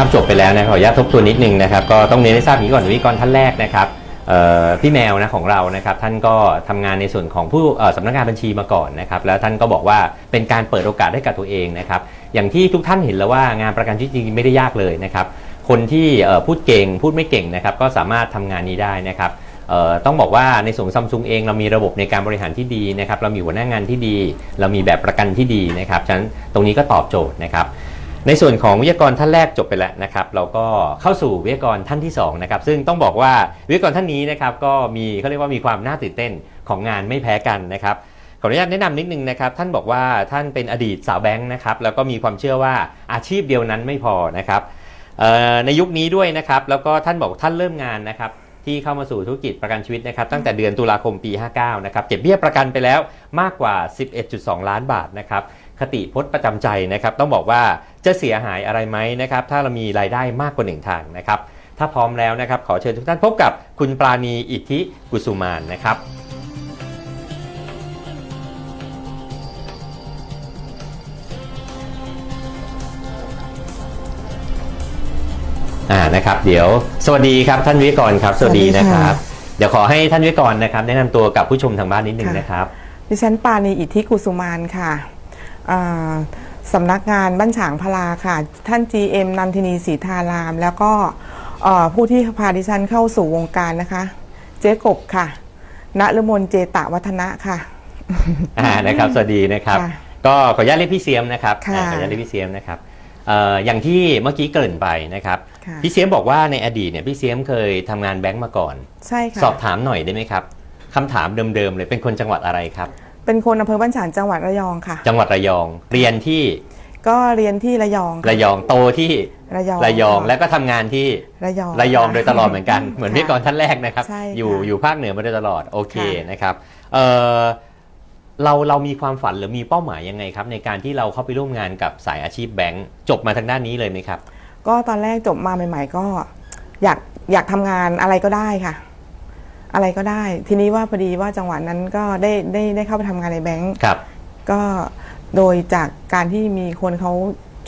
นะครับจบไปแล้วนะขออนุญาตทบทวนนิดนึงนะครับก็ต้องเรียนให้ทราบอย่างนี้ก่อนวิกรท่านแรกนะครับพี่แมวนะของเรานะครับท่านก็ทำงานในส่วนของผู้เอ่อสำนักงานบัญชีมาก่อนนะครับแล้วท่านก็บอกว่าเป็นการเปิดโอกาสให้กับตัวเองนะครับอย่างที่ทุกท่านเห็นแล้วว่างานประกันชีวิตจริงๆไม่ได้ยากเลยนะครับคนที่พูดเก่งพูดไม่เก่งนะครับก็สามารถทำงานนี้ได้นะครับต้องบอกว่าในส่วนซัมซุงเองเรามีระบบในการบริหารที่ดีนะครับเรามีหัวหน้างานที่ดี เรามีแบบประกันที่ดีนะครับฉะนั้นตรงนี้ก็ตอบโจทย์นะครับ ในส่วนของวิทยากรท่านแรกจบไปแล้วนะครับเราก็เข้าสู่วิทยากรท่านที่สองนะครับซึ่งต้องบอกว่าวิทยากรท่านนี้นะครับก็มีเขาเรียกว่ามีความน่าตื่นเต้นของงานไม่แพ้กันนะครับขออนุญาตแนะนำนิดนึงนะครับท่านบอกว่าท่านเป็นอดีตสาวแบงค์นะครับแล้วก็มีความเชื่อว่าอาชีพเดียวนั้นไม่พอนะครับในยุคนี้ด้วยนะครับแล้วก็ท่านบอกท่านเริ่มงานนะครับที่เข้ามาสู่ธุรกิจประกันชีวิตนะครับตั้งแต่เดือนตุลาคมปี 59นะครับเก็บเบี้ยประกันไปแล้วมากกว่า 11.2 ล้านบาทนะครับ คติพจน์ประจำใจนะครับ ต้องบอกว่าจะเสียหายอะไรไหมนะครับ ถ้าเรามีรายได้มากกว่าหนึ่งทางนะครับ ถ้าพร้อมแล้วนะครับ ขอเชิญทุกท่านพบกับคุณปราณีอิทธิกุสุมานนะครับอ่านะครับ เดี๋ยวสวัสดีครับท่านวิทยากรครับ สวัสดีสวัสดีนะคค่ะรับ เดี๋ยวขอให้ท่านวิทยากรนะครับ แนะนำตัวกับผู้ชมทางบ้านนิดนึงค่ะนะครับ ดิฉันปานีอิทธิกุสุมานค่ะอ่า สำนักงานบ้านฉางพลาค่ะ ท่าน GM นันทินีศรีธาราม แล้วก็เอ่อผู้ที่พาดิฉันเข้าสู่วงการนะคะ เจ๊กบค่ะณฤมลเจตะวัฒนะค่ะอ่านะครับ สวัสดีนะครับค่ะก็ขออนุญาตเรียกพี่เสียมนะครับค่ะอ่าขออนุญาตเรียกพี่เสียมนะครับเอ่ออย่างที่เมื่อกี้เกริ่นไปนะครับค่ะพี่เสียมบอกว่าในอดีตเนี่ยพี่เสียมเคยทำงานแบงก์มาก่อน ใช่ค่ะ สอบถามหน่อยได้ไหมครับคำถามเดิมๆเลยเป็นคนจังหวัดอะไรครับ เป็นคนอำเภอบ้านฉางจังหวัดระยองค่ะ จังหวัดระยอง เรียนที่ก็เรียนที่ระยองค่ระยองโตที่ระยองระยองค่ะแล้วก็ทำงานที่ระยองระยองโดยตลอดเหค่ะมือนกัน เหมือนค่ะพี่กรท่านแรกนะครับ ใช่ค่ะ อยู่อยู่ภาคเหนือมาโดยตลอดโอเคค่ะนะครับเอ่อเราเรามีความฝันหรือมีเป้าหมายยังไงครับ ในการที่เราเข้าไปร่วมงานกับสายอาชีพแบงก์จบมาทางด้านนี้เลยไหมครับ ก็ตอนแรกจบมาใหม่ ๆ ก็อยากอยากทำงานอะไรก็ได้ค่ะ อะไรก็ได้ ทีนี้ว่าพอดีว่าจังหวะนั้นก็ได้ได้ได้เข้าไปทำงานในแบงก์ครับ ก็โดยจากการที่มีคนเขา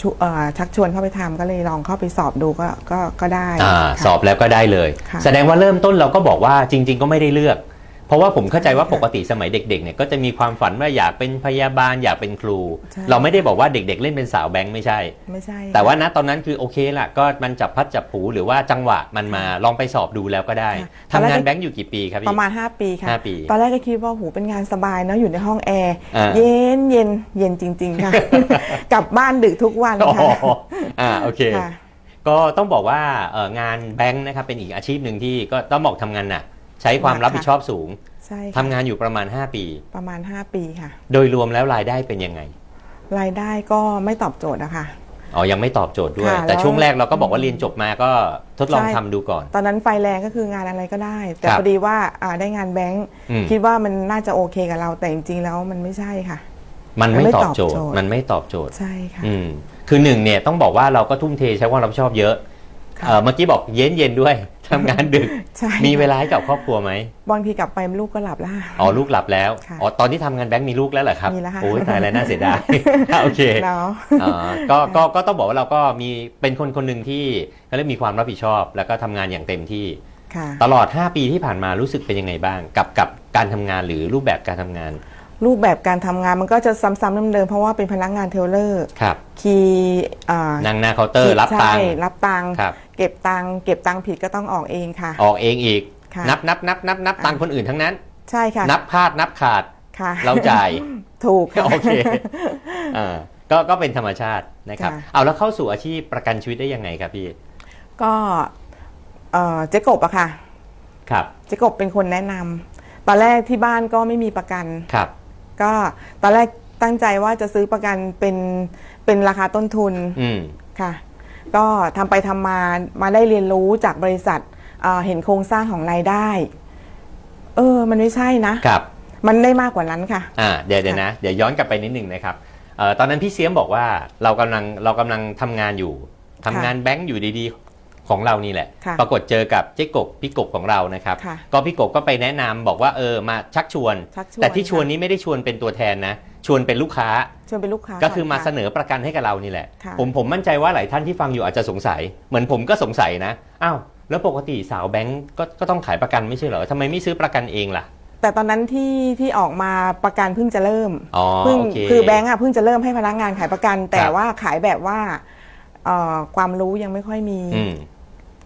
ชุเอ่อชักชวนเข้าไปทำก็เลยลองเข้าไปสอบดูก็ก็ก็ได้อ่าค่ะ สอบแล้วก็ได้เลย ค่ะ แสดงว่าเริ่มต้นเราก็บอกว่าจริง ๆ ก็ไม่ได้เลือกเพ ราะว่าผมเข้าใจว่าใช่ค่ะปกติสมัยเด็กๆเนี่ยก็จะมีความฝันว่าอยากเป็นพยาบาลอยากเป็นครู ใช่ เราไม่ได้บอกว่าเด็กๆ เล่นเป็นสาวแบงค์ไม่ใช่ ไม่ใช่แต่ว่าณตอนนั้นคือโอเคละก็มันจับพัดจับผูหรือว่าจังหวะมันมาลองไปสอบดูแล้วก็ได้ค่ะทำงานแบงค์อยู่กี่ปีครับพี่ ประมาณ 5 ปีค่ะ ห้าปีตอนแรกก็คิดว่าหูเป็นงานสบายเนาะอยู่ในห้องแอร์อ่า เย็นเย็นเย็นจริง ๆ ค่ะ กลับบ้านดึกทุกวันอ๋อค่ะอ่าโอเค ค่ะ ก็ต้องบอกว่าเอ่องานแบงค์นะครับเป็นอีกอาชีพหนึ่งที่ก็ต้องบอกทำงานหนัก ใช้ความรับผิดชอบสูงใช่ทำค่ะงานอยู่ประมาณ 5 ปี ประมาณ 5 ปีค่ะ โดยรวมแล้วรายได้เป็นยังไง รายได้ก็ไม่ตอบโจทย์นะคะอ๋อ ยังไม่ตอบโจทย์ด้วย ค่ะแต่แล้วช่วงแรกเราก็บอกว่าเรียนจบมาก็ทดลองใช่ ทำดูก่อน ตอนนั้นไฟแรงก็คืองานอะไรก็ได้ แต่ครับพอดีว่าอ่าได้งานแบงค์อืม คิดว่ามันน่าจะโอเคกับเรา แต่จริงๆแล้วมันไม่ใช่ค่ะ มันไม่มันไม่ตอบตอบโจทย์โจทย์ มันไม่ตอบโจทย์ ใช่ค่ะ อืม คือหนึ่งเนี่ยต้องบอกว่าเราก็ทุ่มเทใช้ความรับผิดชอบเยอะค่ะ เอ่อเมื่อกี้บอกเย็นเย็นๆด้วย ทำงานดึก ใช่มีเวลาให้กับครอบครัวไหมบางทีกลับไปลูกก็หลับแล้ว อ๋อลูกหลับแล้ว ค่ะอ๋อตอนที่ทำงานแบงค์มีลูกแล้วเหรอครับมีแล้วค่ะ โอ้ยตายแล้วน่าเสียดาย โอเค เนาะ อ่าก็ก็ก็ต้องบอกว่าเราก็มีเป็นคนคนหนึ่งที่ก็เรียกมีความรับผิดชอบ แล้วก็ทำงานอย่างเต็มที่ ค่ะ ตลอด 5 ปีที่ผ่านมารู้สึกเป็นยังไงบ้าง กับกับการทำงานหรือรูปแบบการทำงาน รูปแบบการทำงานมันก็จะซ้ำๆเดิมๆเพราะว่าเป็นพนักงานเทเลอร์ครับคีย์อ่านั่งหน้าเคาน์เตอร์รับตังค์ ใช่รับตังค์ครับ เก็บตังค์เก็บตังค์ผิดก็ต้องออกเองค่ะ ออกเองอีก ค่ะ นับนับนับนับนับตังค์คนอื่นทั้งนั้น ใช่ค่ะนับพลาดนับขาด ค่ะ เราจ่าย ถูกค่ะ โอเค อ่าก็ก็เป็นธรรมชาตินะครับ ค่ะ เอาแล้วเข้าสู่อาชีพประกันชีวิตได้ยังไงครับพี่ ก็เอ่อเจ๊กบอะค่ะ ครับ เจ๊กบเป็นคนแนะนำตอนแรกที่บ้านก็ไม่มีประกัน ครับ ก็ตอนแรกตั้งใจว่าจะซื้อประกันเป็นเป็นราคาต้นทุนอืม ค่ะ ก็ทำไปทำมามาได้เรียนรู้จากบริษัทเอ่อเห็นโครงสร้างของรายได้ เออ มันไม่ใช่นะ ครับ มันได้มากกว่านั้นค่ะ อ่าเดี๋ยวเดี๋ยวนะ เดี๋ยวย้อนกลับไปนิดหนึ่งนะครับเอ่อตอนนั้นพี่เสียมบอกว่าเรากำลังเรากำลังทำงานอยู่ทำงานแบงก์อยู่ดีๆ ขของเรานี่แหละ ค่ะปรากฏเจอกับเจ๊กบพี่กบของเรานะครับ ค่ะก็พี่กบก็ไปแนะนำบอกว่าเออมาชักชวน ชักชวนแต่ที่ชวนค่ะ นี้ไม่ได้ชวนเป็นตัวแทนนะ ชวนเป็นลูกค้า ชวนเป็นลูกค้าก็คือมาะเสนอประกันให้กับเรานี่แหละ ค่ะ ผมผมมั่นใจว่าหลายท่านที่ฟังอยู่อาจจะสงสัย เหมือนผมก็สงสัยนะ อ้าว แล้วปกติสาวแบงก์ก็ก็ต้องขายประกันไม่ใช่เหรอทำไมไม่ซื้อประกันเองล่ะ แต่ตอนนั้นที่ที่ออกมาประกันเพิ่งจะเริ่มอ๋อเพิ่งโอเค คือแบงก์อะเพิ่งจะเริ่มให้พนักงานขายประกัน แต่ครับว่าขายแบบว่าเอ่อความรู้ยังไม่ค่อยมี อืม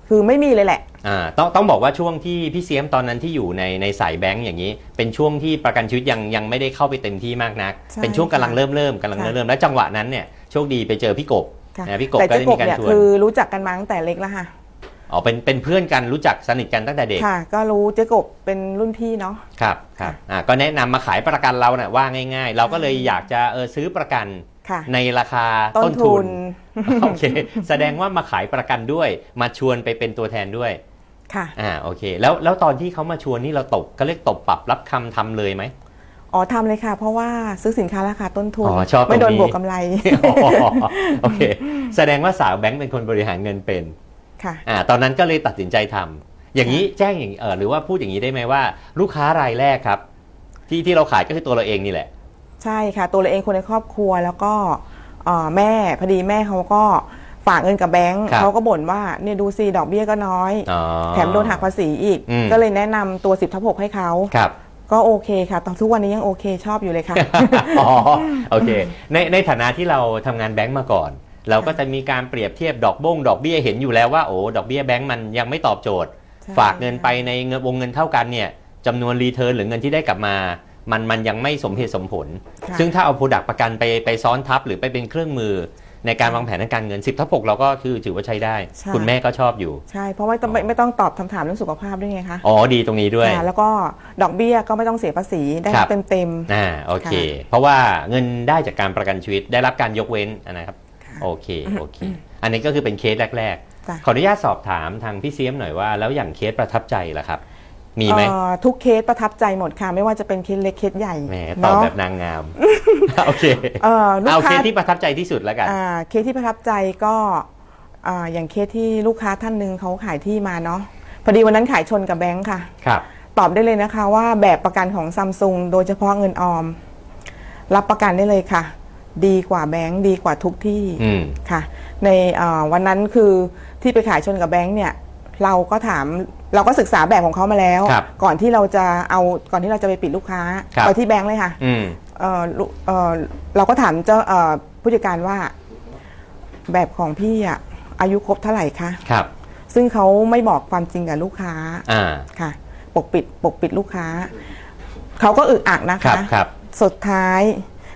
คือไม่มีเลยแหละ อ่าต้องต้องบอกว่าช่วงที่พี่เสียมตอนนั้นที่อยู่ในในสายแบงก์อย่างนี้ เป็นช่วงที่ประกันชีวิตยังยังไม่ได้เข้าไปเต็มที่มากนัก ใช่เป็นช่วงกำลังค่ะเริ่มเริ่มกำลังค่ะเริ่มเริ่มแล้วจังหวะนั้นเนี่ยโชคดีไปเจอพี่กบค่ะนะพี่กบแต่ก็เจ๊ได้กมีบการเนี่ยชวนคือรู้จักกันมาตั้งแต่เล็กแล้วค่ะ อ๋อเป็นเป็นเพื่อนกันรู้จักสนิทกันตั้งแต่เด็กค่ะ ก็รู้เจ๊กบเป็นรุ่นพี่เนาะ ครับครับอ่าก็แนะนำมาขายประกันเราเนะ่ยว่าง่าย ๆ เราก็เลยอยากจะเออซื้อประกัน ค่ะ ในราคาต้ต้นนทุทุนนโอเค แสดงว่ามาขายประกันด้วย มาชวนไปเป็นตัวแทนด้วย ค่ะ อ่า โอเค แล้ว แล้วตอนที่เขามาชวนนี่เราตบก็เรียกตบปรับรับคำทำเลยไหมอ๋อทำเลยค่ะ เพราะว่าซื้อสินค้าราคาต้นทุนอ๋อชอบตรงนี้ไม่โดนบวกกำไรอ๋อโอเค แสดงว่าสาวแบงค์เป็นคนบริหารเงินเป็น ค่ะ อ่า ตอนนั้นก็เลยตัดสินใจทำ อย่างนี้แจ้งอย่างเออหรือว่าพูดอย่างนี้ได้ไหมว่า ลูกค้ารายแรกครับ ที่ที่เราขายก็คือตัวเราเองนี่แหละ ใช่ค่ะ ตัวเราเองคนในครอบครัวแล้วก็เอ่อแม่พอดีแม่เขาก็ฝากเงินกับแบงค์ครับ เขาก็บ่นว่าเนี่ยดูสิดอกเบี้ยก็น้อย อ๋อ แถมโดนหักภาษีอีก อืม ก็เลยแนะนำตัว 10ทับ6ให้เขา ครับ ก็โอเคค่ะ ตอนทุกวันนี้ยังโอเคชอบอยู่เลยค่ะ อ๋อโอเคในในฐานะที่เราทำงานแบงก์มาก่อน เราก็จะมีการเปรียบเทียบดอกบงดอกเบี้ยเห็นอยู่แล้วว่าโอ้ดอกเบี้ยแบงก์มันยังไม่ตอบโจทย์ ใช่ฝากเงินไปในเงินวงเงินเท่ากันเนี่ยจำนวนรีเทิร์นหรือเงินที่ได้กลับมา มันมันยังไม่สมเหตุสมผลค่ะซึ่งถ้าเอาโปรดักต์ประกันไปไปซ้อนทับหรือไปเป็นเครื่องมือในการวางแผนทางการเงิน 10ทับ6เราก็คือถือว่าใช้ได้ ใช่ คุณแม่ก็ชอบอยู่ ใช่ เพราะว่าต้องไม่ไม่ต้องตอบคำถามเรื่องสุขภาพด้วยไงคะอ๋อดีตรงนี้ด้วย ค่ะแล้วก็ดอกเบี้ยก็ไม่ต้องเสียภาษีได้ครับ เต็มเต็มอ่าโอเคค่ะเพราะว่าเงินได้จากการประกันชีวิตได้รับการยกเว้นนะครับค่ะโอเคโอเค อันนี้ก็คือเป็นเคสแรก จ้ะ ๆ ขออนุญาตสอบถามทางพี่เสียมหน่อยว่า แล้วอย่างเคสประทับใจล่ะครับ มีไหมเอ่อทุกเคสประทับใจหมดค่ะ ไม่ว่าจะเป็นเคสเล็กเคสใหญ่แหมตอบเนาะแบบนางงาม โอเคเอ่อลูกเอาเคค้าสที่ประทับใจที่สุดแล้วกัน อ่าเคสที่ประทับใจก็อ่าอย่างเคสที่ลูกค้าท่านหนึ่งเขาขายที่มาเนาะพอดีวันนั้นขายชนกับแบงค์ค่ะ ครับ ตอบได้เลยนะคะว่าแบบประกันของซัมซุงโดยเฉพาะเงินออม รับประกันได้เลยค่ะ ดีกว่าแบงค์ดีกว่าทุกที่อืม ค่ะ ในเอ่อวันนั้นคือที่ไปขายชนกับแบงค์เนี่ย เราก็ถาม เราก็ศึกษาแบบของเขามาแล้ว ครับก่อนที่เราจะเอาก่อนที่เราจะไปปิดลูกค้าครับ ไปที่แบงค์เลยค่ะอืม เอ่อลูกเอ่อเราก็ถามเจ้าเอ่อผู้จัดการว่า แบบของพี่อะอายุครบเท่าไหร่คะครับ ซึ่งเขาไม่บอกความจริงกับลูกค้าอ่า ค่ะ ปกปิดปกปิดลูกค้าเขาก็อึกอักนะครัคะบครับ สุดท้าย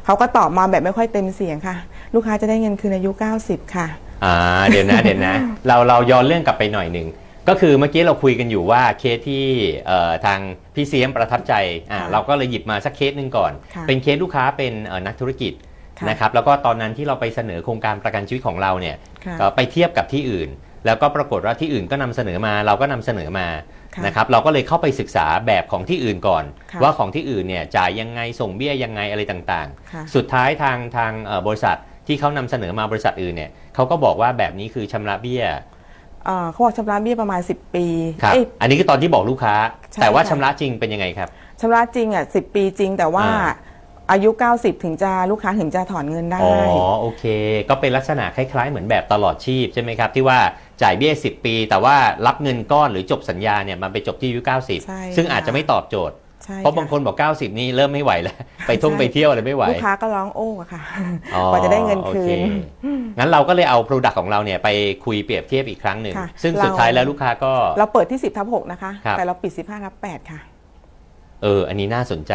เขาก็ตอบมาแบบไม่ค่อยเต็มเสียงค่ะ ลูกค้าจะได้เงินคืนอายุ 90 ค่ะ อ่า เดี๋ยวนะ เดี๋ยวนะ เราเราย้อนเรื่องกลับไปหน่อยหนึ่ง ก็คือเมื่อกี้เราคุยกันอยู่ว่าเคสที่เอ่อทางพี่เสียมประทับใจอ่าค่ะเราก็เลยหยิบมาสักเคสหนึ่งก่อนค่ะเป็นเคสลูกค้าเป็นเอ่อนักธุรกิจค่ะนะครับแล้วก็ตอนนั้นที่เราไปเสนอโครงการประกันชีวิตของเราเนี่ยค่ะก็ไปเทียบกับที่อื่น แล้วก็ปรากฏว่าที่อื่นก็นำเสนอมาเราก็นำเสนอมาค่ะนะครับเราก็เลยเข้าไปศึกษาแบบของที่อื่นก่อนค่ะว่าของที่อื่นเนี่ยจ่ายยังไงส่งเบี้ยยังไงอะไรต่างๆค่ะสุดท้ายทางทางเอ่อบริษัทที่เขานำเสนอมาบริษัทอื่นเนี่ยเขาก็บอกว่าแบบนี้คือชำระเบี้ย เอ่อเขาบอกชำระเบี้ยประมาณ 10 ปีครับ เอ้ย อันนี้คือตอนที่บอกลูกค้า ใช่แต่ว่าค่ะ ชำระจริงเป็นยังไงครับ ชำระจริงอะสิปีจริง แต่ว่าอ่า อายุ 90 ถึงจะลูกค้าถึงจะถอนเงินได้ อ๋อโอเค ก็เป็นลักษณะคล้าย ๆ เหมือนแบบตลอดชีพใช่ไหมครับ ที่ว่าจ่ายเบี้ย 10 ปี แต่ว่ารับเงินก้อนหรือจบสัญญาเนี่ยมันไปจบที่อายุใช่90 ซึ่งอาจจะไม่ตอบโจทย์ใช่ เพราะบางคนบอก 90 นี่เริ่มไม่ไหวแล้ว ไปท่องไปเที่ยวอะไรไม่ไหว ลูกค้าก็ร้องโอ้อะค่ะอ๋อกว่าจะได้เงินคืโอนเงั้นเราก็เลยเอา Product ของเราเนี่ยไปคุยเปรียบเทียบอีกครั้งหนึ่งค่ะซึ่งเราสุดท้ายแล้วลูกค้าก็ เราเปิดที่ 10ทับ6นะคะครับแต่เราปิด 15ทับ8ค่ะ เออ อันนี้น่าสนใจ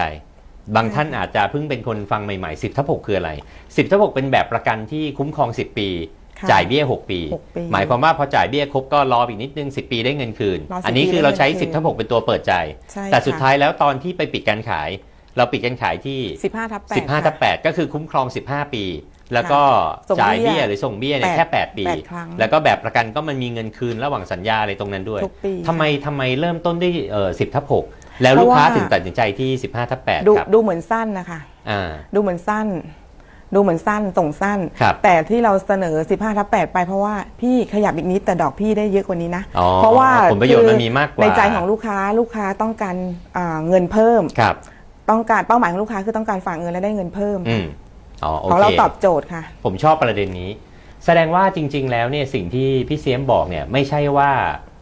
บางท่านอาจจะเพิ่งเป็นคนฟังใหม่ๆ 10ทับ6คืออะไร 10ทับ6เป็นแบบประกันที่คุ้มครอง 10 ปีค่ะ จ่ายเบี้ย6ปีหกปี หมายความว่าพอจ่ายเบี้ยครบก็รออีกนิดนึง 10 ปีได้เงินคืนรอ10อันนี้คือเราใช้ปีได้เงินคืน10ทับ6เป็นตัวเปิดใจใช่แต่สุดค่ะท้ายแล้วตอนที่ไปปิดการขาย เราปิดการขายที่ 15ทับ8 15ทับ8ก็คือคุ้มครอง 15 ปี แล้วก็ส่งจ่ายเบี้เบี้ยยหรือส่งเบี้ยเนี่ยแปดแค่ 8 ปีแปดครั้งแล้วก็แบบประกันก็มันมีเงินคืนระหว่างสัญญาอะไรตรงนั้นด้วยทุกปีทำไมทำไมเริ่มต้นด้วยเออ10ทับ6แล้วลูกค้าเพราะว่าถึงตัดสินใจที่ 15ทับดู8ครับดูเหมือนสั้นนะคะอ่าดูเหมือนสั้น ดูเหมือนสั้นส่งสั้นครับแต่ที่เราเสนอ 15ทับ8ไปเพราะว่าพี่ขยับอีกนิดแต่ดอกพี่ได้เยอะกว่านี้นะอ๋อเพราะว่าผลประโยชน์คือมันมีมากกว่าในใจของลูกค้าลูกค้าต้องการอ่าเงินเพิ่มครับต้องการเป้าหมายของลูกค้าคือต้องการฝากเงินและได้เงินเพิ่มอืมอ๋อโอของเคเราตอบโจทย์ค่ะ ผมชอบประเด็นนี้ แสดงว่าจริง ๆ แล้วเนี่ยสิ่งที่พี่เสียมบอกเนี่ยไม่ใช่ว่า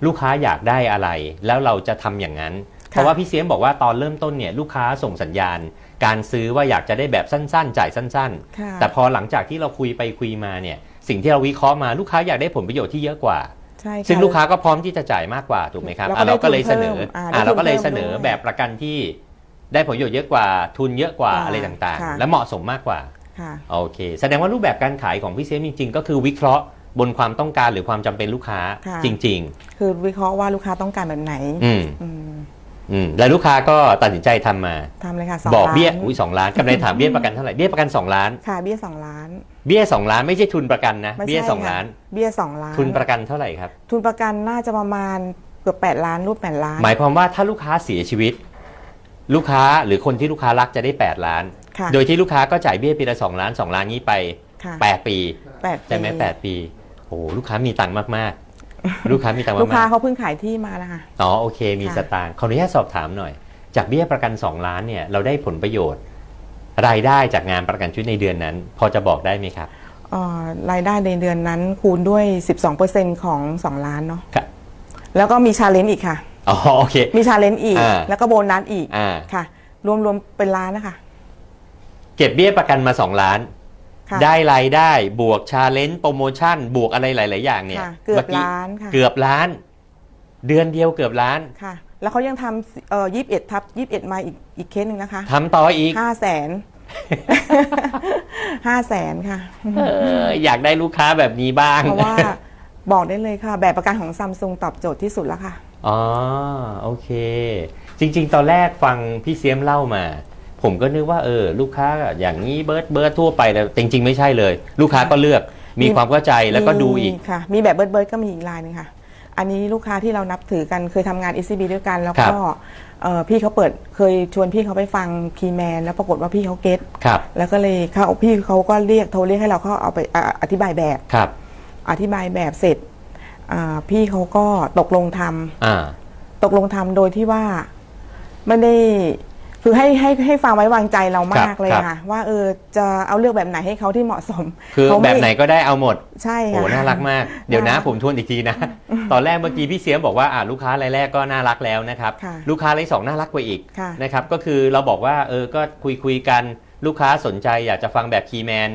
ลูกค้าอยากได้อะไร แล้วเราจะทำอย่างนั้น เพราะว่าพี่เสียมบอกว่าตอนเริ่มต้นเนี่ยลูกค้าส่งสัญญาณ การซื้อว่าอยากจะได้แบบสั้นๆ จ่ายสั้นค่ะๆแต่พอหลังจากที่เราคุยไปคุยมาเนี่ยสิ่งที่เราวิเคราะห์มาลูกค้าอยากได้ผลประโยชน์ที่เยอะกว่าใช่ะซึ่งลูกค้าก็พร้อมที่จะจ่ายมากกว่าถูกไหมครับแล้วก็อะเราก็เลยเสนอได้ทุนเพิ่มอ่าอะได้ทุนเราก็เลยเพิ่มเสนอด้วยแบบประกันที่ได้ผลประโยชน์เยอะกว่าทุนเยอะกว่าค่ะอะไรต่างค่ะๆและเหมาะสมมากกว่าค่ะโอเค แสดงว่ารูปแบบการขายของพี่เซฟจริง ๆ ก็คือวิเคราะห์บนความต้องการหรือความจำเป็นลูกค้าค่ะจริงคือวิเคราะห์ว่าลูกค้าต้องการแบบไหนๆ อืมอืมอืมแล้วลูกค้าก็ตัดสินใจทำมาทำเลยค่ะสองบอกล้านเบี้ยอุ้ยสองล้านกำไรถามเบี้ยประกันเท่าไหร่เบี้ยประกันสองล้าน ค่ะเบี้ยสองล้านเบี้ยสองล้านไม่ใช่ทุนประกันนะไม่ใช่เบี้ยสองค่ะล้าน เบี้ยสองล้าน ทุนประกันเท่าไหร่ครับ ทุนประกันน่าจะประมาณเกือบแปดล้านรูปแปดล้านหมายความว่าถ้าลูกค้าเสียชีวิต ลูกค้าหรือคนที่ลูกค้ารักจะได้ 8 ล้าน ค่ะโดยที่ลูกค้าก็จ่ายเบี้ยปีละ2ล้าน 2 ล้านนี้ไป ค่ะ8 ปี แปดใช่ไหมแปดปี โอ้โหลูกค้ามีตังค์มากๆ ลูกค้ามีตังค์ลูกค้ามากเขาเพิ่งขายที่มานะคะๆอ๋อโอเค มีค่ะ สตางค์ขออนุญาตสอบถามหน่อย จากเบี้ยประกัน 2 ล้านเนี่ยเราได้ผลประโยชน์ รายได้จากงานประกันชีวิตในเดือนนั้น พอจะบอกได้ไหมครับเอ่อรายได้ในเดือนนั้นคูณด้วย 12%ของ 2 ล้านเนาะครับแล้วก็มีชาเลนจ์อีกค่ะ อ๋อโอเค มีชาเลนจ์อีก อ่า แล้วก็โบนัสอีกอ่าค่ะ รวมๆเป็นล้านนะคะ เก็บเบี้ยประกันมา 2 ล้าน ค่ะ ได้รายได้บวกชาเลนจ์โปรโมชั่นบวกอะไรหลาย ๆ อย่างเนี่ยค่ะเกือบมื่ล้านค่ะ เกือบล้าน เดือนเดียวเกือบล้านค่ะ แล้วเขายังทำเอ่อ21ทับ21มาอีกอีกเคสหนึ่งนะคะทำต่ออีกห้าแสนห้าแสนค่ะ เอออยากได้ลูกค้าแบบนี้บ้างเพราะว่าบอกได้เลยค่ะ แบบประกันของซัมซุงตอบโจทย์ที่สุดแล้วค่ะ อ๋อโอเค จริง ๆ ตอนแรกฟังพี่เสียมเล่ามา ผมก็นึกว่าเออลูกค้าอย่างนี้เบิร์ดเบิร์ดทั่วไปแล้วจริง ๆ ไม่ใช่เลย ลูกค้าก็เลือกมีมีความเข้าใจแล้วก็ดูอีกมีค่ะ มีแบบเบิร์ดเบิร์ดก็มีอีกลายหนึงค่ะ อันนี้ลูกค้าที่เรานับถือกันเคยทำงาน ECB ด้วยกัน แล้วครัก็บเอ่อพี่เขาเปิดเคยชวนพี่เขาไปฟังคีแมนแล้วปรากฏว่าพี่เขาเก็ตครับแล้วก็เลยเขาพี่เขาก็เรียกโทรเรียกให้เราเขาเอาไปอ่าอธิบายแบบครับ อธิบายแบบเสร็จอ่าพี่เขาก็ตกลงทำอ่าตกลงทำโดยที่ว่าไม่ได้ คือให้ให้ให้ฟังไว้วางใจเรามากครับเลยครับค่ะ ว่าเออจะเอาเลือกแบบไหนให้เขาที่เหมาะสม คือเขาแบม่บไหนก็ได้เอาหมด ใช่โอ้ค่ะน่ารักมาก เดี๋ยวนะน่ารักผมทวนอีกทีนะ ตอนแรกเมื่อกี้พี่เสียมบอกว่าอ่าลูกค้ารายแรกก็น่ารักแล้วนะครับค่ะลูกค้ารายสองน่ารักกว่าอีกค่ะนะครับก็คือเราบอกว่าเออก็คุยคุยกันลูกค้าสนใจอยากจะฟังแบบคีย์แมน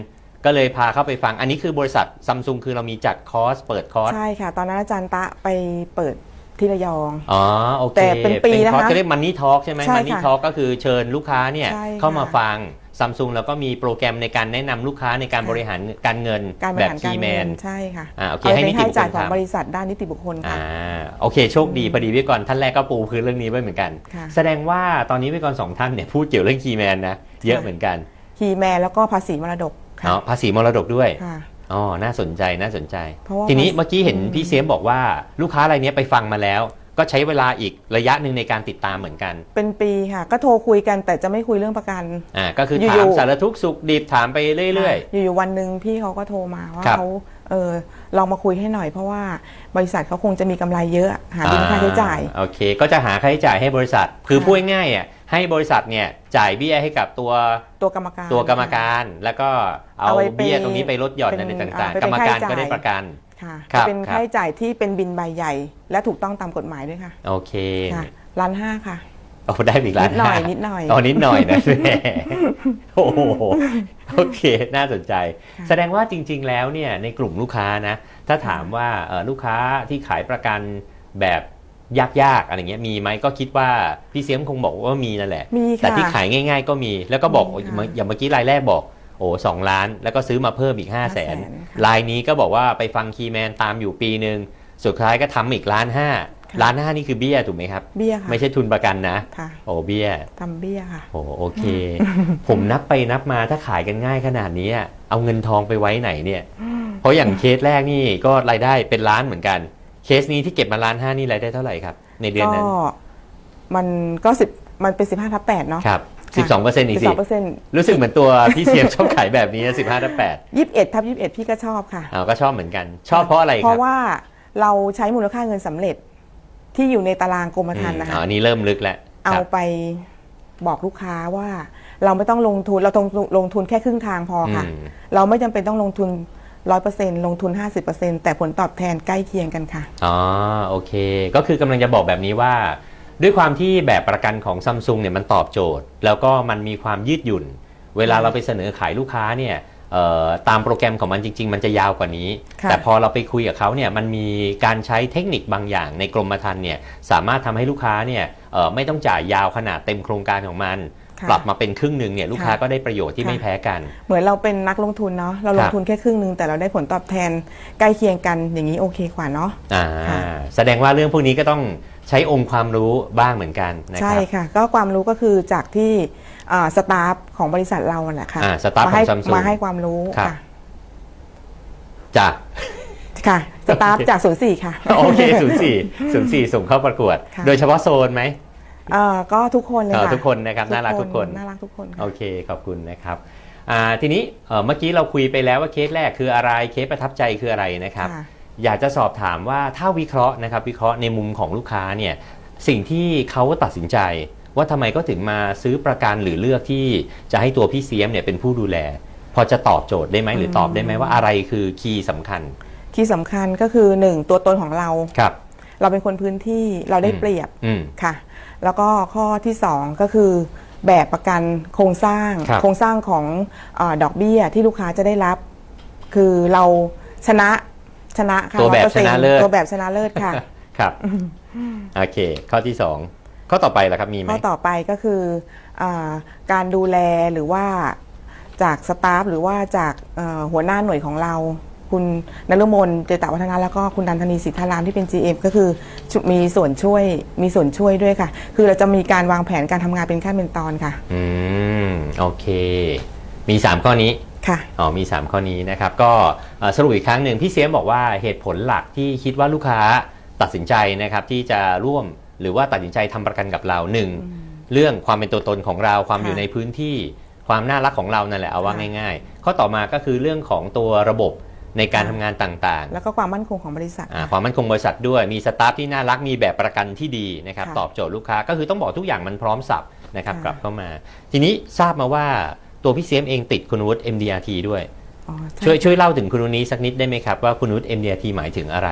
ก็เลยพาเข้าไปฟังอันนี้คือบริษัทซัมซุงคือเรามีจัดคอร์สเปิดคอร์สใช่ค่ะ ตอนนั้นอาจารย์ตะไปเปิด ที่ระยอง อ๋อโอเคแต่เป็นปีนะคะคอร์สจะเรียกมันนี่ทอล์กใช่ไหมใช่มันนี่ค่ะทอล์กก็คือเชิญลูกค้าเนี่ยใช่ค่ะเข้ามาฟังซัมซุงแล้วก็มีโปรแกรมในการแนะนำลูกค้าในการค่ะบริหารการเงินการบแบริบหารคีการย์แมเงินนใช่ค่ะอ่าโอเคเอาไปให้เป็นนิติค่าบุใช้คคลจ่ายของทำบริษัทด้านนิติบุคคลค่ะอ่าโอเคโชคดีพอดีวิกรท่านแรกก็ปูพื้นเรื่องนี้ไว้เหมือนกันค่ะแสดงว่าตอนนี้วิกรสองท่านเนี่ยพูดเกี่ยวเรื่องคีย์แมนนะเยอะเหมือนกันคีแมนแล้วก็ภาษีมรดกค่ะอ๋อภาษีมรดกด้วยค่ะ อ๋อ น่าสนใจ น่าสนใจ เพราะว่าทีนี้ภาษีเมื่อกี้เห็นพี่เสียมบอกว่าลูกค้ารายเนี้ยไปฟังมาแล้ว ก็ใช้เวลาอีกระยะหนึ่งในการติดตามเหมือนกัน เป็นปีค่ะ ก็โทรคุยกันแต่จะไม่คุยเรื่องประกัน อ่า ก็คืออยู่ถามๆสารทุกข์สุขดิบถามไปเรื่อยค่ะอยู่ๆวันหนึ่งพี่เขาก็โทรมาว่าครับเขาเออลองมาคุยให้หน่อยเพราะว่าบริษัทเขาคงจะมีกำไรเยอะๆหาบินค่าใช้จ่ายอ่โอเค ก็จะหาค่าใช้จ่ายให้บริษัท คือค่ะพูดง่ายๆอะ ให้บริษัทเนี่ยจ่ายเบี้ยให้กับตัวตัวกรรมการตัวกรรมการ แล้วก็เอาเอาไว้ไปเบี้ยตรงนี้ไปลดหย่อนเป็นอะไรต่างอ่าๆไปกรเป็นรมการค่าใช้จ่ายก็ได้ประกันค่ะครับเป็นครับค่าใช้จ่ายที่เป็นบินใบใหญ่ และถูกต้องตามกฎหมายด้วยค่ะ โอเคค่ะล้านห้าค่ะโอ้ได้อีกล้านนิดหน่อยานิดหน่อยอ๋อนิดหน่อยนะแหมโอ้โหโอเค น่าสนใจค่ะแสดงว่าจริง ๆ แล้วเนี่ยในกลุ่มลูกค้านะ ถ้าถามว่าเอ่อลูกค้าที่ขายประกันแบบ ยากๆอะไรเงี้ยมีไหมก็คิดว่าพี่เสียมคงบอกว่ามีนั่นแหละ มีแต่ค่ะที่ขายง่าย ๆ ก็มีแล้วก็บอกมีค่ะอย่างเมื่อกี้รายแรกบอกโอ้สองล้าน แล้วก็ซื้อมาเพิ่มอีก 5 0 0แสน500,000ค่ะรายนี้ก็บอกว่าไปฟังคีย์แมนตามอยู่ปีหนึ่งสุดท้ายก็ทำอีกล้านห้าค่ะ ล้านห้านี่คือเบี้ยถูกไหมครับ เบี้ยค่ะไม่ใช่ทุนประกันนะ ค่ะโอ้เบี้ย ทำเบี้ยค่ะ โอ้โอเค ผมนับไปนับมาถ้าขายกันง่ายขนาดนี้อะเอาเงินทองไปไว้ไหนเนี่ย เพราะอย่างเคสแรกนี่ก็รายได้เป็นล้านเหมือนกัน เคสนี้ที่เก็บมาล้านห้านี่รายได้เท่าไหร่ครับ ในเดือนก็นั้นมันก็สิบมันเป็นสิบห้าทับแปดเนาะครับ12เปอร์เซ็นต์อีกสิ12เปอร์เซ็นต์รู้สึกเหมือนตัวพี่เซียมชอบขายแบบนี้นะ15ทับ8ยี่สิบเอ็ดทับยี่สิบเอ็ดพี่ก็ชอบค่ะอ้าวก็ชอบเหมือนกัน ชอบเพราะอะไรคเพรับราะว่าเราใช้มูลค่าเงินสำเร็จที่อยู่ในตารางกรมธรรม์อืมนะคะอ๋ออันนี้เริ่มลึกแล้วเอาครับไปบอกลูกค้าว่า เราไม่ต้องลงทุนเราต้องลงทุนแค่ครึ่งทางพอค่ะอืมเราไม่จำเป็นต้องลงทุน ร้อยเปอร์เซ็นลงทุนห้าสิบเปอร์เซ็นแต่ผลตอบแทนใกล้เคียงกันค่ะ อ๋อโอเค ก็คือกำลังจะบอกแบบนี้ว่า ด้วยความที่แบบประกันของซัมซุงเนี่ยมันตอบโจทย์ แล้วก็มันมีความยืดหยุ่น เวลาเราไปเสนอขายลูกค้าเนี่ยเอ่อตามโปรแกรมของมันจริง ๆ มันจะยาวกว่านี้ ค่ะ แต่พอเราไปคุยกับเขาเนี่ยมันมีการใช้เทคนิคบางอย่างในกรมธรรม์เนี่ยสามารถทำให้ลูกค้าเนี่ยเอ่อไม่ต้องจ่ายยาวขนาดเต็มโครงการของมันค่ะ ปรับมาเป็นครึ่งหนึ่งเนี่ยลูกค้าค่ะก็ได้ประโยชน์ที่ค่ะไม่แพ้กัน เหมือนเราเป็นนักลงทุนเนาะเราลคงรับทุนแค่ครึ่งหนึ่งแต่เราได้ผลตอบแทนใกล้เคียงกันอย่างนี้โอเคกว่าเนาะอ่าค่ะแสดงว่าเรื่องพวกนี้ก็ต้องใช้องค์ความรู้บ้างเหมือนกันนะคใช่รับค่ะ ก็ความรู้ก็คือจากที่อ่าสตาฟของบริษัทเราแหละค่ะอ่าสตาฟมาให้ของ Samsung มาให้ความรู้ครับค่ะจ้ะค่ะสตาฟจากศูนย์สี่ค่ะ โอเคศูนย์สี่ศูนย์สี่ส่งเข้าประกวดค่ะโดยเฉพาะโซนไหมเอ่อก็ทุกคนเลยเอ่อค่ะทุกคนนะครับน่ารักทุกคนน่ารักทุกคนโอค่ะเคขอบคุณนะครับอ่าทีนี้เอ่อเมื่อกี้เราคุยไปแล้วว่าเคสแรกคืออะไรเคสประทับใจคืออะไรนะครับค่ะอยากจะสอบถามว่าถ้าวิเคราะห์นะครับ วิเคราะห์ในมุมของลูกค้าเนี่ยสิ่งที่เขาตัดสินใจ ว่าทำไมก็ถึงมาซื้อประกันหรือเลือกที่จะให้ตัวพี่เสียมเนี่ยเป็นผู้ดูแล พอจะตอบโจทย์ได้ไหมหรือตอบได้ไหมว่าอะไรคือคีย์สำคัญ ที่สำคัญก็คือหนึ่งตัวตนของเราครับ เราเป็นคนพื้นที่เราได้เปรียบอืมค่ะ แล้วก็ข้อที่สองก็คือแบบประกันโครงสร้าง ครับ โครงสร้างของเอดอกเบี้ยที่ลูกค้าจะได้รับ คือเราชนะชนะค่ะตัวแบบ100%ชนะเลิศ ตัวแบบชนะเลิศค่ะ ครับ โอเค ข้อที่สองข้อต่อไปล่ะครับ มีไหม ข้อต่อไปก็คืออาการดูแลหรือว่าจากสตาฟหรือว่าจากเอ่อหัวหน้าหน่วยของเรา คุณนฤมลเจตวัฒนะแล้วก็คุณดันธนีสิทธารามที่เป็น GM ก็คือชุมีส่วนช่วยมีส่วนช่วยด้วยค่ะ คือเราจะมีการวางแผนการทำงานเป็นขั้นเป็นตอนค่ะ อืมโอเค มี 3 ข้อนี้ค่ะอ๋อมี 3 ข้อนี้นะครับ ก็เอ่อสรุปอีกครั้งหนึ่งพี่เสียมบอกว่าเหตุผลหลักที่คิดว่าลูกค้าตัดสินใจนะครับที่จะร่วมหรือว่าตัดสินใจทำประกันกับเราหนึ่งเรื่องความเป็นตัวตนของเราความค่ะอยู่ในพื้นที่ความน่ารักของเรานั่นแหละเอาว่าค่ะง่าย ๆ ข้อต่อมาก็คือเรื่องของตัวระบบ ในการทำงานต่างๆ แล้วก็ความมั่นคงของบริษัท อ่าค่ะความมั่นคงบริษัทด้วยมีสตาฟที่น่ารักมีแบบประกันที่ดีนะครับค่ะตอบโจทย์ลูกค้าก็คือต้องบอกทุกอย่างมันพร้อมสับนะครับค่ะ กลับเข้ามา ทีนี้ทราบมาว่าตัวพี่เสียมเองติดคุณวุฒิ MDRT ด้วย อ๋อใช่วยช่วยเล่าถึงคุณวุฒินี้สักนิดได้ไหมครับว่าคุณวุฒิ MDRT หมายถึงอะไร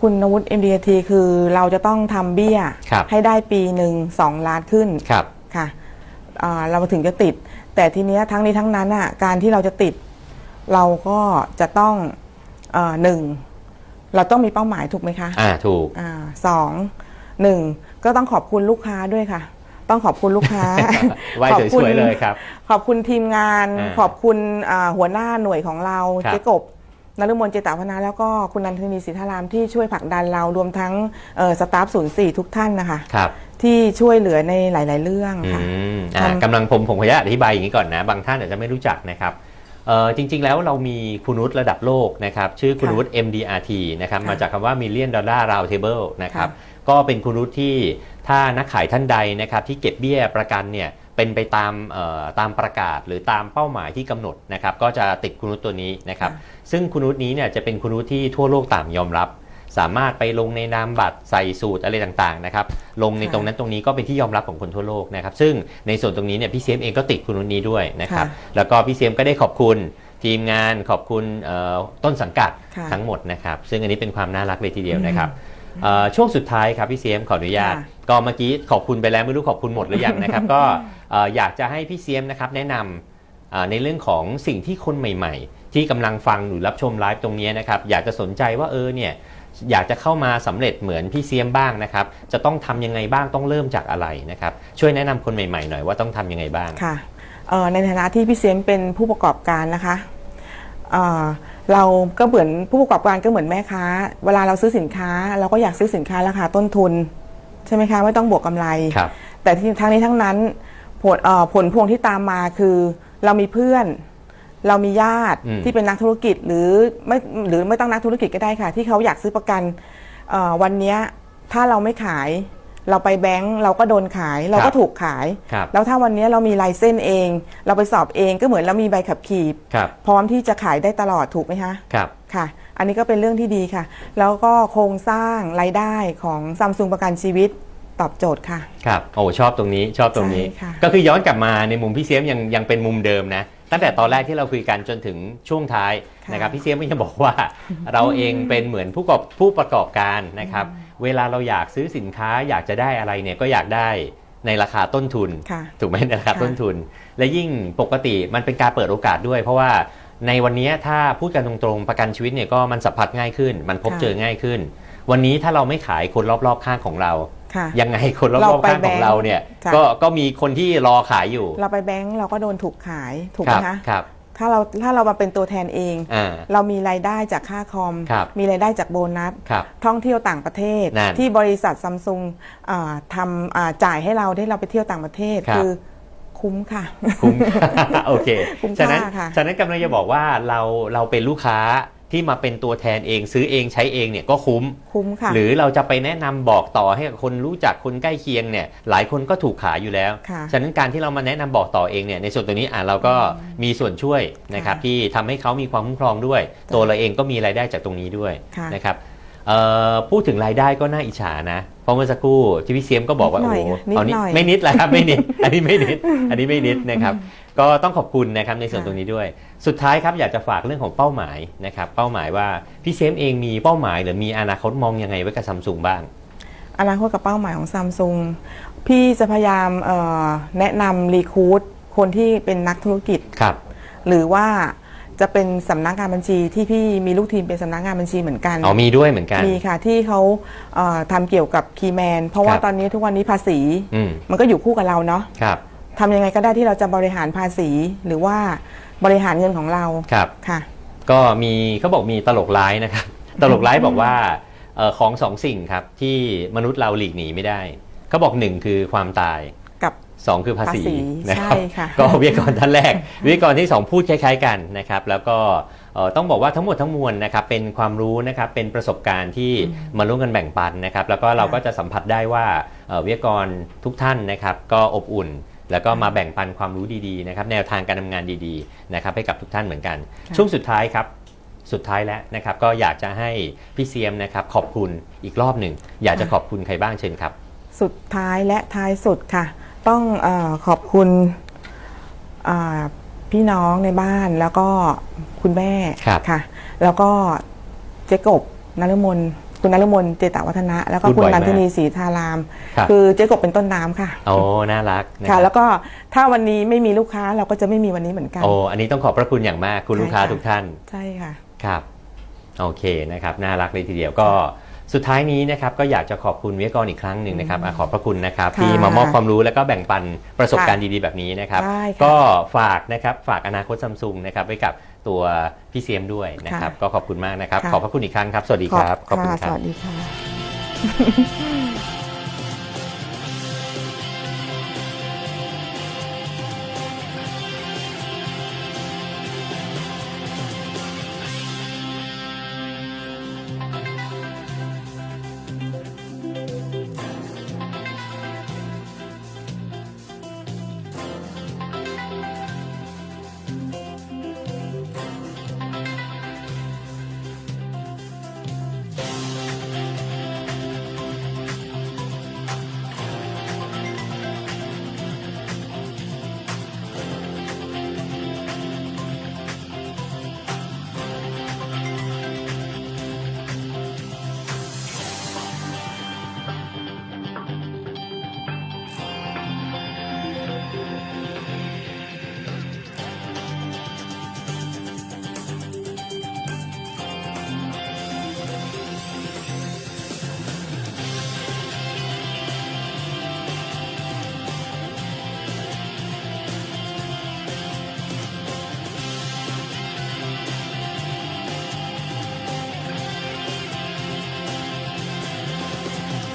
คุณนวุฒิ MDT คือเราจะต้องทำเบี้ย ครับ ให้ได้ปีหนึ่งสองล้านขึ้นครับ ค่ะอ่าเราถึงจะติด แต่ทีเนี้ยทั้งนี้ทั้งนั้นอะการที่เราจะติด เราก็จะต้องเออหนึ่งเราต้องมีเป้าหมายถูกไหมคะอ่าถูกอ่าสองหนึ่งก็ต้องขอบคุณลูกค้าด้วยค่ะ ต้องขอบคุณลูกค้าไหว้ขอบสคุณวยๆเลยครับ ขอบคุณทีมงานอ่าขอบคุณอ่าหัวหน้าหน่วยของเราครับเจ๊กบนฤมลเจตาพนาแล้วก็คุณนันทนีสิทธารามที่ช่วยผลักดันเรารวมทั้งเอ่อสตาฟศูนย์สี่ทุกท่านนะคะครับที่ช่วยเหลือในหลาย ๆ เรื่องอืค่ะมอ่าทำกำลังผมผมขออนุญาตอธิบายอย่างนี้ก่อนนะ บางท่านอาจจะไม่รู้จักนะครับเอ่อ จริง ๆ แล้วเรามีคุณวุฒิระดับโลกนะครับชื่อคุณค่ะวุฒิ MDRT นะครับค่ะมาจากคำว่า Million Dollar Round Table นะครับค่ะก็เป็นคุณวุฒิที่ถ้านักขายท่านใดนะครับที่เก็บเบี้ยประกันเนี่ยเป็นไปตามเอ่อตามประกาศหรือตามเป้าหมายที่กำหนดนะครับก็จะติดคุณวุฒิตัวนี้นะครับซึ่งคุณวุฒินี้เนี่ยจะเป็นคุณวุฒิที่ทั่วโลกต่างยอมรับ สามารถไปลงในนามบัตรใส่สูตรอะไรต่างๆนะครับลงในค่ะตรงนั้นตรงนี้ก็เป็นที่ยอมรับของคนทั่วโลกนะครับซึ่งในส่วนตรงนี้เนี่ยพี่เซมเองก็ติดคุณวุฒินี้ด้วยนะครับค่ะแล้วก็พี่เซมก็ได้ขอบคุณทีมงานขอบคุณเอ่อต้นสังกัดค่ะทั้งหมดนะครับ ซึ่งอันนี้เป็นความน่ารักเลยทีเดียวนะครับเอ่อช่วงสุดท้ายครับพี่เซมขออนุญาตค่ะก็เมื่อกี้ขอบคุณไปแล้วไม่รู้ขอบคุณหมดหรือยังนะครับ ก็เอ่ออยากจะให้พี่เซียมนะครับแนะนำเอ่อในเรื่องของสิ่งที่คนใหม่ ๆ ที่กำลังฟังหรือรับชมไลฟ์ตรงนี้นะครับอยากจะสนใจว่าเออเนี่ย อยากจะเข้ามาสำเร็จเหมือนพี่เซียมบ้างนะครับ จะต้องทำยังไงบ้างต้องเริ่มจากอะไรนะครับ ช่วยแนะนำคนใหม่ๆหน่อยว่าต้องทำยังไงบ้างค่ะเอ่อในฐานะที่พี่เซียมเป็นผู้ประกอบการนะคะเอ่อเราก็เหมือนผู้ประกอบการก็เหมือนแม่ค้า เวลาเราซื้อสินค้า เราก็อยากซื้อสินค้าราคาต้นทุน ใช่ไหมคะไม่ต้องบวกกำไรครับแต่ที่ทั้งนี้ทั้งนั้นผลเอ่อผลพวงที่ตามมาคือ เรามีเพื่อน เรามีญาติอืมที่เป็นนักธุรกิจหรือไม่หรือไม่ต้องนักธุรกิจก็ได้ค่ะ ที่เขาอยากซื้อประกันเอ่อวันเนี้ยถ้าเราไม่ขาย เราไปแบงก์เราก็โดนขาย เราครัก็บถูกขายครับแล้วถ้าวันนี้เรามีลายเส้นเอง เราไปสอบเองก็เหมือนเรามีใบขับขี่ครับพร้อมที่จะขายได้ตลอดถูกไหมคะครับค่ะ อันนี้ก็เป็นเรื่องที่ดีค่ะ แล้วก็โครงสร้างรายได้ของซัมซุงประกันชีวิตตอบโจทย์ค่ะ ครับ โอ้ชอบตรงนี้ชอบตรงนี้ใช่ค่ะก็คือย้อนกลับมาในมุมพี่เสียมยังยังเป็นมุมเดิมนะ ตั้งแต่ตอนแรกที่เราคุยกันจนถึงช่วงท้ายค่ะนะครับพี่เสียมก็ยังบอกว่าเราเองเป็นเหมือนผู้ประกอบผู้ประกอบการนะครับ เวลาเราอยากซื้อสินค้าอยากจะได้อะไรเนี่ยก็อยากได้ในราคาต้นทุนค่ะถูกไหมในราคาค่ะต้นทุน และยิ่งปกติมันเป็นการเปิดโอกาสด้วย เพราะว่าในวันนี้ถ้าพูดกันตรงๆประกันชีวิตเนี่ยก็มันสัมผัสง่ายขึ้น มันพบค่ะเจอง่ายขึ้น วันนี้ถ้าเราไม่ขายคนรอบๆข้างของเรา ค่ะยังไงคนรเราอบๆไปข้างของเราเนี่ยแบงค์จ้ะก็ก็มีคนที่รอขายอยู่ เราไปแบงก์เราก็โดนถูกขายถูกคไหมรัคะครับถ้าเราถ้าเรามาเป็นตัวแทนเองอ่าเรามีรายได้จากค่าคอมครับมีรายได้จากโบนัสครับท่องเที่ยวต่างประเทศนั่นที่บริษัทซัมซุงทำอ่าจ่ายให้เราได้เราไปเที่ยวต่างประเทศครับคือคุ้มค่ะคุ้มโอเคคุ้มฉะนั้นค่าค่ะฉะนั้นกำลังจะบอกว่าเราเราเป็นลูกค้า ที่มาเป็นตัวแทนเองซื้อเองใช้เองเนี่ยก็คุ้ม คุ้มค่ะ หรือเราจะไปแนะนำบอกต่อให้กับคนรู้จักคนใกล้เคียงเนี่ยหลายคนก็ถูกขายอยู่แล้วค่ะฉะนั้นการที่เรามาแนะนำบอกต่อเองเนี่ยในส่วนตรงนี้อะเราก็มีส่วนช่วยนะครับค่ะที่ทำให้เขามีความคุ้มครองด้วย ตัวเราเองก็มีรายได้จากตรงนี้ด้วยค่ะนะครับเอ่อพูดถึงรายได้ก็น่าอิจฉานะเพราะเมื่อสักครู่ที่พี่เซียมก็บอกว่านิดหน่โอ้อยโหนิดเอาหน่อยไม่นิดแหละครับไม่นิด อันนี้ไม่นิด อันนี้ไม่นิดนะครับ ก็ต้องขอบคุณนะครับในส่วนค่ะตรงนี้ด้วย สุดท้ายครับอยากจะฝากเรื่องของเป้าหมายนะครับเป้าหมายว่าพี่เซมเองมีเป้าหมาย หรือมีอนาคตมองยังไงไว้กับซัมซุงบ้างอนาคตกับเป้าหมายของซัมซุงพี่จะพยายามเอ่อแนะนำรีคูดคนที่เป็นนักธุรกิจครับหรือว่าจะเป็นสำนักงานบัญชีที่พี่มีลูกทีมเป็นสำนักงานบัญชีเหมือนกันอ๋อมีด้วยเหมือนกันมีค่ะที่เขาเอ่อทำเกี่ยวกับคีย์แมนเพราะว่าครับตอนนี้ทุกวันนี้ภาษีอืมมันก็อยู่คู่กับเราเนาะครับ ทำยังไงก็ได้ที่เราจะบริหารภาษีหรือว่าบริหารเงินของเราครับ ค่ะ ก็มีเขาบอกมีตลกร้ายนะครับ ตลกร้ายบอกว่าเอ่อของสองสิ่งครับที่มนุษย์เราหลีกหนีไม่ได้เขาบอกหนึ่งคือความตายกับ สองคือภาษีภาษีนะครับใช่ค่ะก็วิทยากรท่านแรก วิทยากรที่สองพูดคล้ายๆกันนะครับ แล้วก็เอ่อต้องบอกว่าทั้งหมดทั้งมวลนะครับเป็นความรู้นะครับเป็นประสบการณ์ที่มาร่วมกันแบ่งปันนะครับ แล้วก็เราก็จะสัมผัสได้ว่าเอ่อวิทยากรทุกท่านนะครับ ก็อบอุ่น แล้วก็มาแบ่งปันความรู้ดีๆนะครับแนวทางการทำงานดีๆนะครับให้กับทุกท่านเหมือนกันค่ะช่วงสุดท้ายครับสุดท้ายแล้วนะครับก็อยากจะให้พี่เซียมนะครับขอบคุณอีกรอบหนึ่งอยากจะขอบคุณใครบ้างเชิญครับ สุดท้ายและท้ายสุดค่ะ ต้องเออขอบคุณอ่าพี่น้องในบ้านแล้วก็คุณแม่ครับค่ะ แล้วก็เจ๊กบนฤมล คุณนฤมลเจตวัฒนะ แล้วก็พูดคุณบ่อยนันทิมากนีศรีธาราม ครับ คือเจ๊กบเป็นต้นน้ำค่ะ โอ้น่ารักนะคค่ะรับแล้วก็ถ้าวันนี้ไม่มีลูกค้าเราก็จะไม่มีวันนี้เหมือนกัน โอ้อันนี้ต้องขอบพระคุณอย่างมากคุณใช่ลูกค้าค่ะ ทุกท่าน ใช่ค่ะ ครับ โอเคนะครับ น่ารักเลยทีเดียวก็สุดท้ายนี้นะครับก็อยากจะขอบคุณวิทยากรอีกครั้งหนึ่งนะครับอะขอบพระคุณนะครับ ค่ะที่มามอบความรู้แล้วก็แบ่งปันประสบการณ์ดีๆแบบนี้นะครับ ได้ค่ะก็ฝากนะครับฝากอนาคตซัมซุงนะครับไว้กับ ตัวพี่เซียมด้วยนะครับค่ะก็ขอบคุณมากนะครับค่ะขอบพระคุณอีกครั้งครับ สวัสดีครับ ขอบคุณค่ะคสรับวัสดีค่ะ